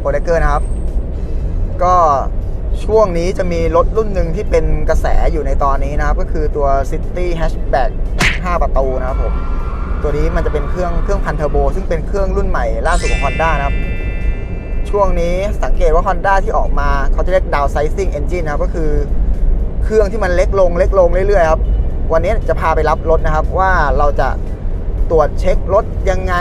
โปรเดเกอร์นะครับ ก็ช่วงนี้จะมีรถรุ่นหนึ่งที่เป็นกระแสอยู่ในตอนนี้นะครับ ก็คือตัว City Hatchback 5 ประตูนะครับผม ตัวนี้มันจะเป็นเครื่องเครื่องพันเทอร์โบ ซึ่งเป็นเครื่องรุ่นใหม่ล่าสุดของ Honda นะครับ ช่วงนี้สังเกตว่า Honda ที่ออกมาเขาจะเรียก downsizing engine นะครับ ก็คือเครื่องที่มันเล็กลงเล็กลงเรื่อยๆครับวันนี้จะพาไปรับรถนะครับว่าเราจะตรวจเช็ครถยังไง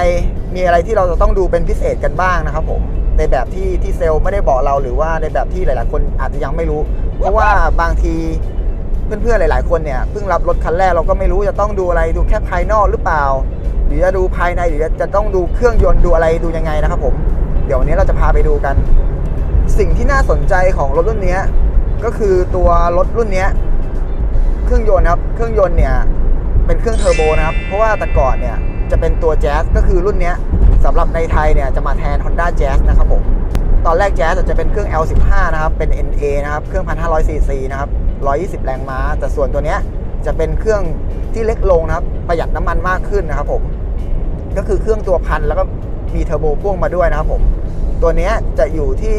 มีอะไรที่เราจะต้องดูเป็นพิเศษกันบ้างนะครับผม ในแบบที่ที่เซลล์ไม่ได้บอกเราหรือว่าในแบบที่หลาย ๆ คนอาจจะยังไม่รู้ เพราะว่าบางทีเพื่อนๆหลาย ๆ คนเนี่ยเพิ่งรับรถคันแรกเราก็ไม่รู้จะต้องดูอะไรดูแค่ภายนอกหรือเปล่า หรือจะดูภายในหรือจะต้องดูเครื่องยนต์ดูอะไรดูยังไงนะครับผมเดี๋ยววันนี้เราจะพาไปดูกัน สิ่งที่น่าสนใจของรถรุ่นนี้ก็คือตัวรถรุ่นนี้เครื่องยนต์ครับเครื่องยนต์เนี่ยเป็นเครื่องเทอร์โบนะครับเพราะว่าแต่ก่อนเนี่ยจะเป็นตัว Jazz ก็คือรุ่นนี้ สำหรับในไทยเนี่ยจะมาแทน Honda Jazz นะครับผม ตอนแรก Jazz จะเป็นเครื่อง L15 นะครับ เป็น NA นะครับ เครื่อง 1,500 cc นะครับ 120 แรงม้า แต่ส่วนตัวเนี้ยจะเป็นเครื่องที่เล็กลงนะครับ ประหยัดน้ำมันมากขึ้นนะครับผม ก็คือเครื่องตัวพันแล้วก็มีเทอร์โบพ่วงมาด้วยนะครับผม ตัวเนี้ยจะอยู่ที่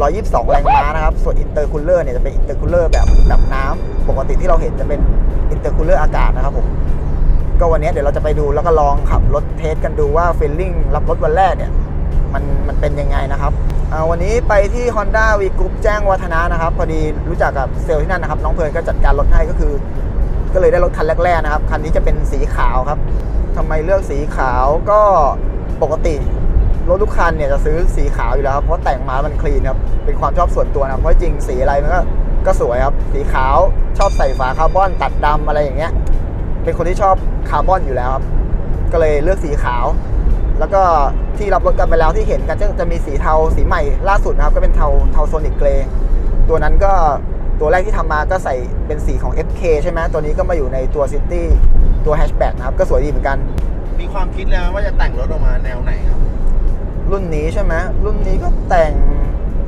122 แรงม้านะครับ ส่วนอินเตอร์คูลเลอร์เนี่ยจะเป็นอินเตอร์คูลเลอร์แบบแบบน้ำปกติที่เราเห็นจะเป็นอินเตอร์คูลเลอร์อากาศนะครับผม ก็วันนี้เดี๋ยวเราจะไปดูแล้วก็ลองขับรถเทสกันดูว่าฟีลลิ่งรับรถวันแรกเนี่ยมันมันเป็นยังไงนะครับวันนี้ไปที่ Honda V Group แจ้งวัฒนะนะครับ พอดีรู้จักกับเซลล์ที่นั่นนะครับ น้องเพลินก็จัดการรถให้ก็คือ ก็เลยได้รถคันแรกๆนะครับ คันนี้จะเป็นสีขาวครับทำไมเลือกสีขาวก็ปกติรถทุกคันเนี่ยจะซื้อสีขาวอยู่แล้วครับเพราะแต่งมามันคลีนครับเป็นความชอบส่วนตัวนะเพราะจริงสีอะไรมันก็ก็สวยครับ สีขาวชอบใส่ฝาคาร์บอนตัดดำอะไรอย่างเงี้ย เป็นคนที่ชอบคาร์บอนอยู่แล้วครับ ก็เลยเลือกสีขาว แล้วก็ที่รับรถกันไปแล้วที่เห็นกันจะจะมีสีเทาสีใหม่ล่าสุดนะครับ ก็เป็นเทาเทาโซนิกเกรย์ตัวนั้นก็ตัวแรกที่ทำมาก็ใส่เป็นสีของ FK ใช่ไหมตัวนี้ก็มาอยู่ในตัว City ตัวแฮชแบ็กนะครับ ก็สวยดีเหมือนกัน มีความคิดแล้วว่าจะแต่งรถออกมาแนวไหนครับ รุ่นนี้ใช่ไหมรุ่นนี้ก็แต่ง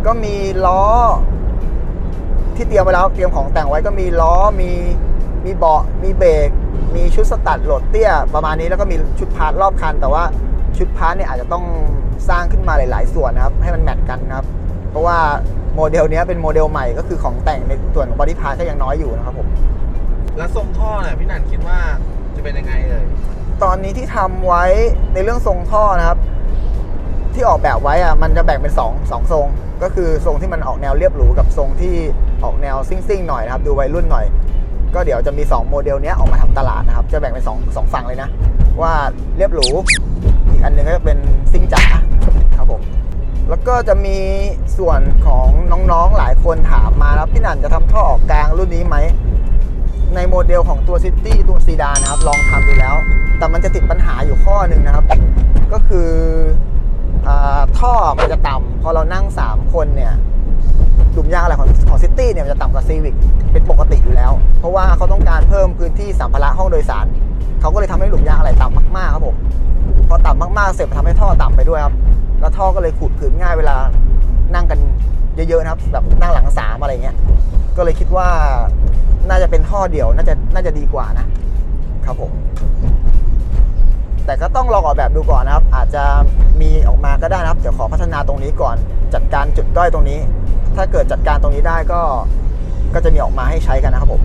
ก็มีล้อ ที่เตรียมไว้แล้วเตรียมของแต่งไว้ก็มีล้อมีมีเบาะมีเบรก มีชุดสตัดโหลดเตี้ยประมาณนี้แล้วก็มีชุดพาร์ทรอบคัน แต่ว่าชุดพาร์ทเนี่ยอาจจะต้องสร้างขึ้นมาหลาย ๆ ส่วนนะครับ ให้มันแมทกันนะครับ เพราะว่าโมเดลเนี้ยเป็นโมเดลใหม่ก็คือของแต่งในส่วนของบอดี้พาร์ทก็ยังน้อยอยู่นะครับผมแล้วทรงท่อเนี่ยพี่หนันคิดว่าจะเป็นยังไงเลยตอนนี้ที่ทำไว้ในเรื่องทรงท่อนะครับ ที่ออกแบบไว้อะมันจะแบ่งเป็น2องสองทรง ก็คือทรงที่มันออกแนวเรียบหรูกับทรงที่ออกแนวซิ่งๆหน่อยนะครับ ดูวัยรุ่นหน่อย ก็เดี๋ยวจะมี 2 โมเดลนี้ออกมาทำตลาดนะครับ จะแบ่งเป็น2องสองฝั่งเลยนะ ว่าเรียบหรู อีกอันหนึงก็จะเป็นซิ่งจ๋าครับผม แล้วก็จะมีส่วนของน้องๆหลายคนถามมาแล้วพี่นันจะทำท่อออกกลางรุ่นนี้ไหม ในโมเดลของตัวซิตี้ตัวซีดานนะครับ ลองทำดูแล้ว แต่มันจะติดปัญหาอยู่ข้อหนึ่งนะครับ ก็คืออท่อมันจะต่ำพอเรานั่ง 3 คนเนี่ย หลุมยางอะไรของของซิตี้เนี่ยมันจะต่ำกว่าซีวิกเป็นปกติอยู่แล้ว เพราะว่าเขาต้องการเพิ่มพื้นที่สัมภาระห้องโดยสาร เขาก็เลยทำให้หลุมยางอะไรต่ำมากๆครับผมพอต่ำมากๆเสร็จทำให้ท่อต่ำไปด้วยครับแล้วท่อก็เลยขูดขืนง่ายเวลานั่งกันเยอะๆนะครับแบบนั่งหลังสามอะไรเงี้ยก็เลยคิดว่าน่าจะเป็นท่อเดี่ยวน่าจะน่าจะดีกว่านะครับผมแต่ก็ต้องลองออกแบบดูก่อนนะครับ อาจจะมีออกมาก็ได้นะครับ เดี๋ยวขอพัฒนาตรงนี้ก่อน จัดการจุดด้อยตรงนี้ ถ้าเกิดจัดการตรงนี้ได้ก็ก็จะมีออกมาให้ใช้กันนะครับผม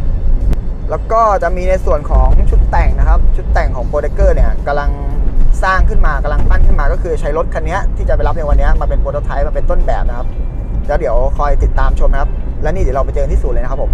แล้วก็จะมีในส่วนของชุดแต่งนะครับ ชุดแต่งของโปรเดเกอร์เนี่ยกำลังสร้างขึ้นมากำลังปั้นขึ้นมาก็คือใช้รถคันนี้ที่จะไปรับในวันนี้มาเป็นโปรโตไทป์มาเป็นต้นแบบนะครับแล้วเดี๋ยวคอยติดตามชมนะครับ และนี่เดี๋ยวเราไปเจอกันที่ศูนย์เลยนะครับผม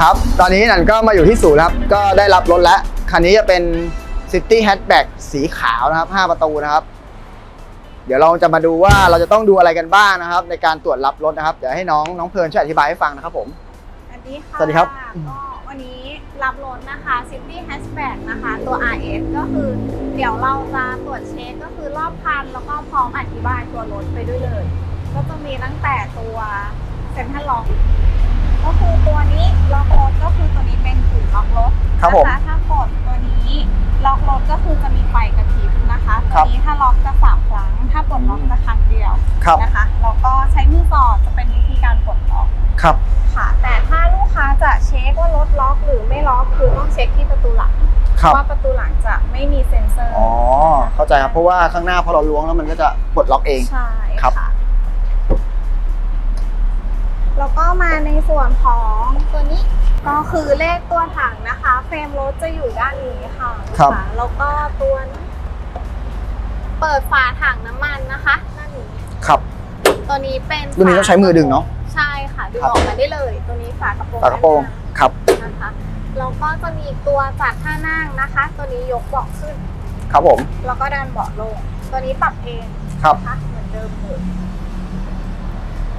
ครับ ตอนนี้นันก็มาอยู่ที่ศูนย์ครับ ก็ได้รับรถแล้ว คันนี้จะเป็น City Hatchback สีขาวนะครับ 5 ประตูนะครับ เดี๋ยวเราจะมาดูว่าเราจะต้องดูอะไรกันบ้างนะครับ ในการตรวจรับรถนะครับ เดี๋ยวให้น้องน้องเพลิร์นช่วยอธิบายให้ฟังนะครับผม สวัสดีค่ะสวัสดีครับก็วันนี้รับรถนะคะ City Hatchback นะคะ ตัว RS ก็คือเดี๋ยวเราจะตรวจเช็คก็คือรอบคันแล้วก็พร้อมอธิบายตัวรถไปด้วยเลย ก็จะมีตั้งแต่ตัวเซ็นทรัลล็อก ก็คือตัวนี้ล็อกรถก็คือตัวนี้เป็นกลุ่มล็อกรถครับผมนะคะถ้ากดตัวนี้ล็อกรถก็คือจะมีไฟกระพริบนะคะคตัรัวบนี้ถ้าล็อกจะสามครั้ง ถ้าปลดล็อกจะครั้งเดียวครับนะคะแล้วก็ใช้มือสอดจะเป็นวิธีการปลดล็อกครับ ค่ะ แต่ถ้าลูกค้าจะเช็คว่ารถล็อกหรือไม่ล็อกคือต้องเช็คที่ประตูหลังคเพรับราะว่าประตูหลังจะไม่มีเซ็นเซอร์ อ๋อ เข้าใจครับ เพราะว่าข้างหน้าพอเราล้วงแล้วมันก็จะปลดล็อกเอง ใช่ครับค่ะ แล้วก็มาในส่วนของตัวนี้ก็คือเลขตัวถังนะคะ เฟรมรถจะอยู่ด้านนี้ค่ะครับะแล้วก็ตัวนี้เปิดฝาถังน้ำมันนะคะด้านนี้ครับตัวนี้เป็นตัวนี้ต้องใช้มือดึงเนอะใช่ค่ะดึงครับออกมาได้เลย ตัวนี้ฝากระโปรงฝากระโปรงด้านหน้าครับนะคะแล้วก็จะมีตัวจัดท่านั่งนะคะ ตัวนี้ยกเบาะขึ้น ครับผม แล้วก็ดันเบาะลง ตัวนี้ปรับเองครับนะคะเหมือนเดิมเลย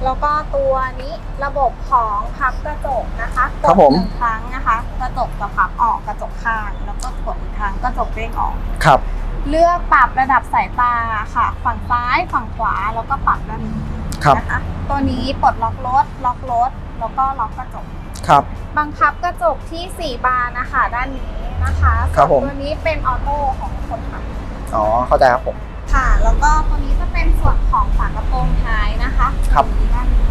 แล้วก็ตัวนี้ระบบของพับกระจกนะคะกครับดผมหนึ่งครั้งนะคะ กระจกจะพับออกกระจกข้าง แล้วก็กดอีกครั้งกระจกเด้งออกครับ เลือกปรับระดับสายตาค่ะ ฝั่งซ้ายฝั่งขวาแล้วก็ปรับด้านนี้ครับนะคะตัวนี้ปลดล็อกรถล็อกรถแล้วก็ล็อกกระจกครับบังคับกระจกที่ 4 บานนะคะด้านนี้นะคะครับผมส่วนตัวนี้เป็นออโต้ของคนขับอ๋อเข้าใจครับผม ค่ะ แล้วก็ตัวนี้จะเป็นส่วนของฝากระโปรงท้ายนะคะครับตงนี้ด้านนี้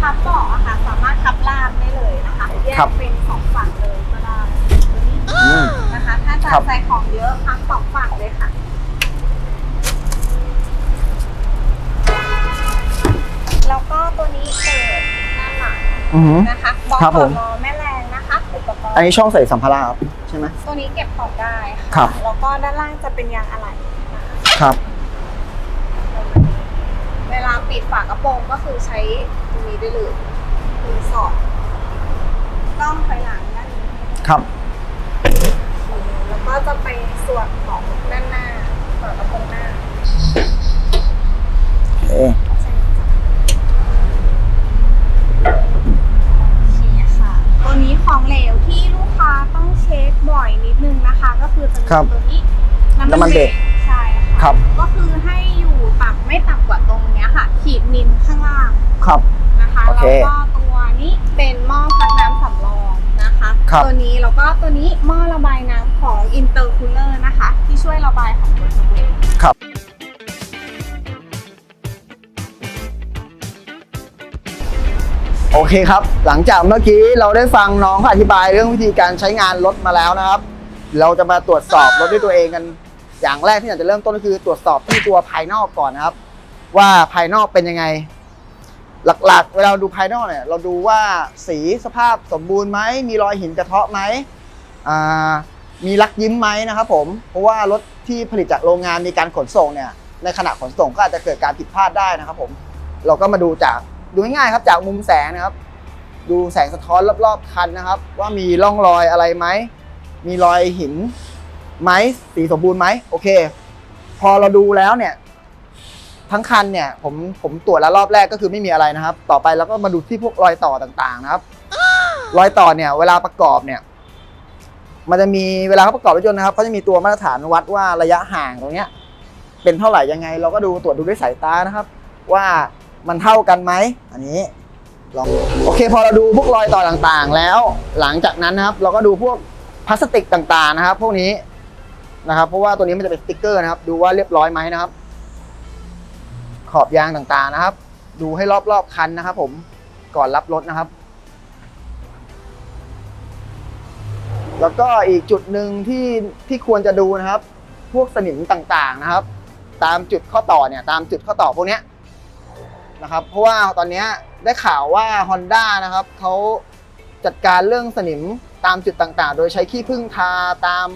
พับเบาะอะค่ะสามารถพับลาดได้เลยนะคะแยครักบเป็นสองฝั่งเลยก็ได้ตัวนี้อืมนะคะ ถ้าจะครับ ใส่ของเยอะพับสองฝั่งเลยค่ะ แล้วก็ตัวนี้เปิดหน้าหลังอือหือ นะคะบล็อกครับขผองมล้อแม่แรงนะคะอุปกรณ์ อันนี้ช่องใส่สัมภาระครับใช่ไหม ตัวนี้เก็บของได้ครัค่ะบแล้วก็ด้านล่างจะเป็นยางอะไหล่นะ คะครับ เวลาปิดฝากระโปรงก็คือใช้ตรงนี้ได้เลยมือสอดกล้องถอยหลังด้านนี้ครับ แล้วก็จะไปส่วนของด้านหน้าฝากระโปรงหน้าโอเคใช่ไหมจ๊ะโอเคค่ะ ตัวนี้ของเหลวที่ลูกค้าต้องเช็คบ่อยนิดนึงนะคะ ก็คือจะมีครับ ตัวนี้น้ำมันเบรกใช่ ค่ะครับก็คือให้อยู่ต่ำไม่ต่ำกว่าตรงเนี้ยค่ะ ขีดมิลข้างล่างครับ นะคะโอแล้วเคก็ตัวนี้เป็นหม้อพักน้ำสำรองนะคะ ครับ ตัวนี้แล้วก็ตัวนี้หม้อระบายน้ำของ Intercooler นะคะ ที่ช่วยระบายของตัวสบู่ครับโอเคครับ หลังจากเมื่อกี้เราได้ฟังน้องเขาอธิบายเรื่องวิธีการใช้งานรถมาแล้วนะครับ เราจะมาตรวจสอบรถด้วยตัวเองกัน อย่างแรกที่อยากจะเริ่มต้นก็คือตรวจสอบที่ตัวภายนอกก่อนนะครับ ว่าภายนอกเป็นยังไง หลักๆ เวลาดูภายนอกเนี่ย เราดูว่าสีสภาพสมบูรณ์ไหมมีรอยหินกระเทาะไหมมีลักยิ้มไหมนะครับผมเพราะว่ารถที่ผลิตจากโรงงานมีการขนส่งเนี่ยในขณะขนส่งก็อาจจะเกิดการผิดพลาดได้นะครับผมเราก็มาดูจากดูง่ายๆครับจากมุมแสงนะครับ ดูแสงสะท้อนรอบๆคันนะครับ ว่ามีร่องรอยอะไรไหมมีรอยหิน ไหมสีสมบูรณ์ไหมโอเค พอเราดูแล้วเนี่ย ทั้งคันเนี่ย ผมผมตรวจแล้วรอบแรกก็คือไม่มีอะไรนะครับ ต่อไปเราก็มาดูที่พวกรอยต่อต่างๆนะครับ รอยต่อเนี่ย เวลาประกอบเนี่ย มันจะมีเวลาเขาประกอบรถยนต์นะครับเขาจะมีตัวมาตรฐานวัดว่าระยะห่างตรงเนี้ย เป็นเท่าไหร่ยังไง เราก็ดูตรวจดูด้วยสายตานะครับ ว่ามันเท่ากันไหมอันนี้ลองโอเค พอเราดูพวกรอยต่อต่างๆ แล้ว หลังจากนั้นนะครับ เราก็ดูพวกพลาสติกต่างๆนะครับ พวกนี้ นะครับ เพราะว่าตัวนี้มันจะเป็นสติ๊กเกอร์นะครับ ดูว่าเรียบร้อยไหมนะครับ ขอบยางต่างๆนะครับ ดูให้รอบๆคันนะครับ ผมก่อนรับรถนะครับ แล้วก็อีกจุดหนึ่งที่ที่ควรจะดูนะครับ พวกสนิมต่างๆนะครับ ตามจุดข้อต่อเนี่ย ตามจุดข้อต่อพวกนี้นะครับ เพราะว่าตอนนี้ได้ข่าวว่า Honda นะครับเขาจัดการเรื่องสนิมตามจุดต่างๆ โดยใช้ขี้ผึ้งทาตาม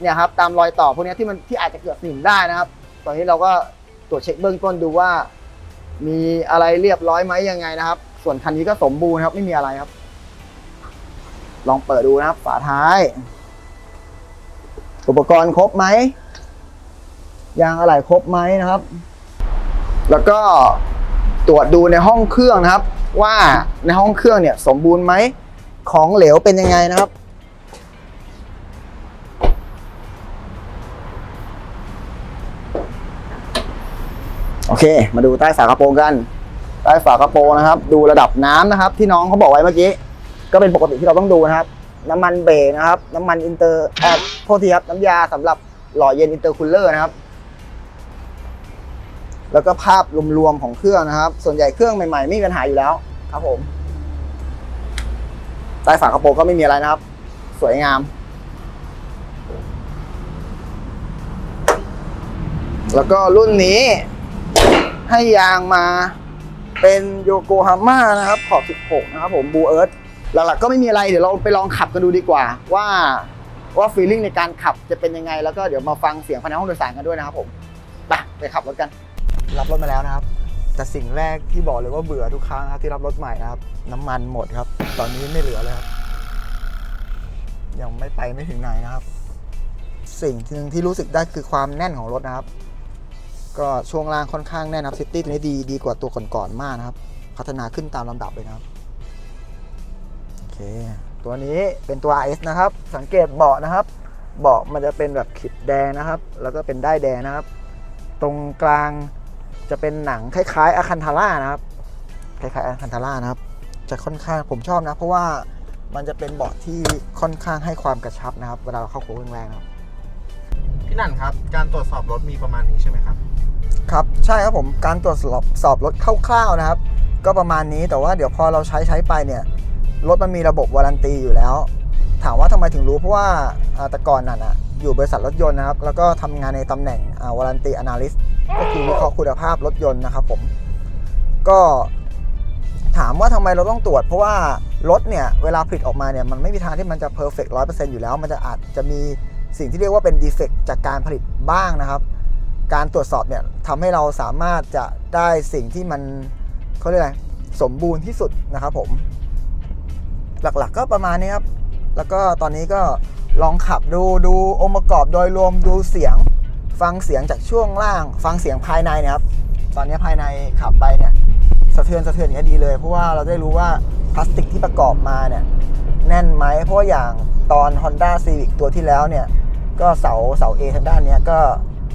เนี่ยครับตามรอยต่อพวกนี้ที่มันที่อาจจะเกิดสนิมได้นะครับ ตอนนี้เราก็ตรวจเช็คเบื้องต้นดูว่า มีอะไรเรียบร้อยไหมยังไงนะครับ ส่วนคันนี้ก็สมบูรณ์ครับไม่มีอะไรครับ ลองเปิดดูนะครับ ฝาท้าย อุปกรณ์ครบไหมยางอะไหล่ครบไหมนะครับ แล้วก็ตรวจดูในห้องเครื่องนะครับ ว่าในห้องเครื่องเนี่ย สมบูรณ์ไหมของเหลวเป็นยังไงนะครับ โอเค มาดูใต้ฝากระโปรงกัน ใต้ฝากระโปรงนะครับ ดูระดับน้ำนะครับ ที่น้องเขาบอกไว้เมื่อกี้ ก็เป็นปกติที่เราต้องดูนะครับ น้ำมันเบรกนะครับ น้ำมันอินเตอร์แอดโทษทีครับน้ำยาสำหรับหล่อเย็นอินเตอร์คูลเลอร์นะครับ แล้วก็ภาพรวมๆของเครื่องนะครับ ส่วนใหญ่เครื่องใหม่ๆ ไม่มีปัญหาอยู่แล้วครับผม ใต้ฝากระโปรงก็ไม่มีอะไรนะครับ สวยงาม แล้วก็รุ่นนี้ ให้ยางมาเป็นโยโกฮาม่านะครับ ขอบ 16 นะครับผมบูเอิร์ธหลักๆก็ไม่มีอะไรเดี๋ยวเราไปลองขับกันดูดีกว่า ว่าว่าฟีลลิ่งในการขับจะเป็นยังไง แล้วก็เดี๋ยวมาฟังเสียงภายในห้องโดยสารกันด้วยนะครับผมไปไปขับรถกัน รับรถมาแล้วนะครับ แต่สิ่งแรกที่บอกเลยว่าเบื่อทุกครั้งนะครับที่รับรถใหม่นะครับ น้ำมันหมดครับ ตอนนี้ไม่เหลือเลยครับยังไม่ไปไม่ถึงไหนนะครับ สิ่งหนึ่งที่รู้สึกได้คือความแน่นของรถนะครับ ก็ช่วงล่างค่อนข้างแน่นครับซิตี้ตัวนี้ดีดีกว่าตัวก่อนๆมากนะครับ พัฒนาขึ้นตามลำดับเลยนะครับโอเคตัวนี้เป็นตัว RS นะครับ สังเกตเบาะนะครับ เบาะมันจะเป็นแบบขีดแดงนะครับ แล้วก็เป็นได้แดงนะครับ ตรงกลางจะเป็นหนังคล้ายๆอาคันทาร่านะครับคล้ายๆอาคันทาร่านะครับ จะค่อนข้างผมชอบนะ เพราะว่ามันจะเป็นเบาะที่ค่อนข้างให้ความกระชับนะครับ เวลาเราเข้าโค้งแรงๆนะครับพี่นันครับ การตรวจสอบรถมีประมาณนี้ใช่ไหมครับ ครับใช่ครับผมการตรวจสอบสอบรถคร่าวๆนะครับ ก็ประมาณนี้แต่ว่าเดี๋ยวพอเราใช้ใช้ไปเนี่ยรถมันมีระบบวารันตีอยู่แล้ว ถามว่าทำไมถึงรู้เพราะว่าอ่าแต่ก่อนนั่นอะอยู่บริษัทรถยนต์นะครับ แล้วก็ทำงานในตำแหน่งวารันตีอนาลิสก็คือวิเคราะห์คุณภาพรถยนต์นะครับผมก็ถามว่าทำไมเราต้องตรวจ เพราะว่ารถเนี่ยเวลาผลิตออกมาเนี่ยมันไม่มีทางที่มันจะเพอร์เฟกต์ร้อยเปอร์เซ็นต์อยู่แล้ว มันจะอาจจะมีสิ่งที่เรียกว่าเป็นดีเฟกต์จากการผลิตบ้างนะครับ การตรวจสอบเนี่ยทำให้เราสามารถจะได้สิ่งที่มันเขาเรียกอะไรสมบูรณ์ที่สุดนะครับผม หลักๆก็ประมาณนี้ครับ แล้วก็ตอนนี้ก็ลองขับดูดูองค์ประกอบโดยรวมดูเสียง ฟังเสียงจากช่วงล่าง ฟังเสียงภายในเนะครับ ตอนนี้ภายในขับไปเนี่ยสะเทือนสะเทือนอย่างนี้ดีเลย เพราะว่าเราได้รู้ว่าพลาสติกที่ประกอบมาเนี่ยแน่นไหมเพราะอย่างตอน Honda Civic ตัวที่แล้วเนี่ย ก็เสาเสา A ทางด้านเนี้ยก็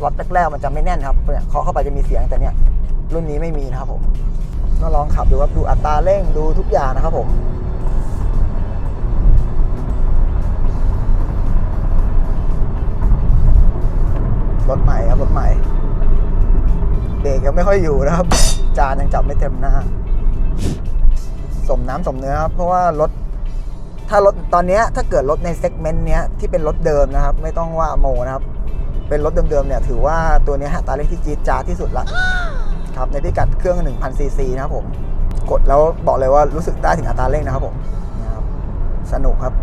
ล็อตแรกๆมันจะไม่แน่นครับเนี่ยเคาะเข้าไปจะมีเสียงแต่เนี่ยรุ่นนี้ไม่มีนะครับผมก็ลองขับดูครับดูอัตราเร่งดูทุกอย่างนะครับผมรถใหม่ครับรถใหม่เบรกยังไม่ค่อยอยู่นะครับ จานยังจับไม่เต็มหน้า สมน้ำสมเนื้อครับ เพราะว่ารถถ้ารถตอนนี้ถ้าเกิดรถในเซกเมนต์เนี้ยที่เป็นรถเดิมนะครับ ไม่ต้องว่าโมนะครับ เป็นรถเดิมๆเนี่ยถือว่าตัวนี้ยอัตาเร่งที่จี๊ดจ๊าที่สุดละครับในพิกัดเครื่อง 1,000 ซีซีนะครับผมกดแล้วบอกเลยว่ารู้สึกได้ถึงอัตราเร่งนะครับผมนะครับสนุกครับ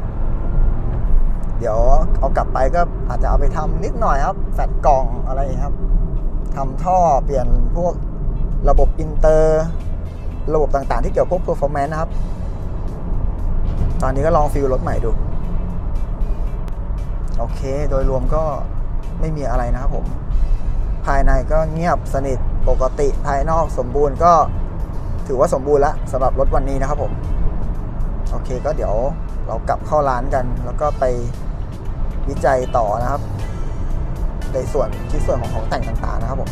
เดี๋ยวเอากลับไปก็อาจจะเอาไปทำนิดหน่อยครับแฟดกล่องอะไรครับทำท่อเปลี่ยนพวกระบบอินเตอร์ ระบบต่างๆ ที่เกี่ยวกับพวก performance นะครับ ตอนนี้ก็ลองฟิลรถใหม่ดู โอเค โดยรวมก็ ไม่มีอะไรนะครับผม ภายในก็เงียบสนิทปกติภายนอกสมบูรณ์ก็ถือว่าสมบูรณ์ละสำหรับรถวันนี้นะครับผม โอเคก็เดี๋ยวเรากลับเข้าร้านกัน แล้วก็ไปวิจัยต่อนะครับ ในส่วนชิ้นส่วนของของแต่งต่างๆนะครับผม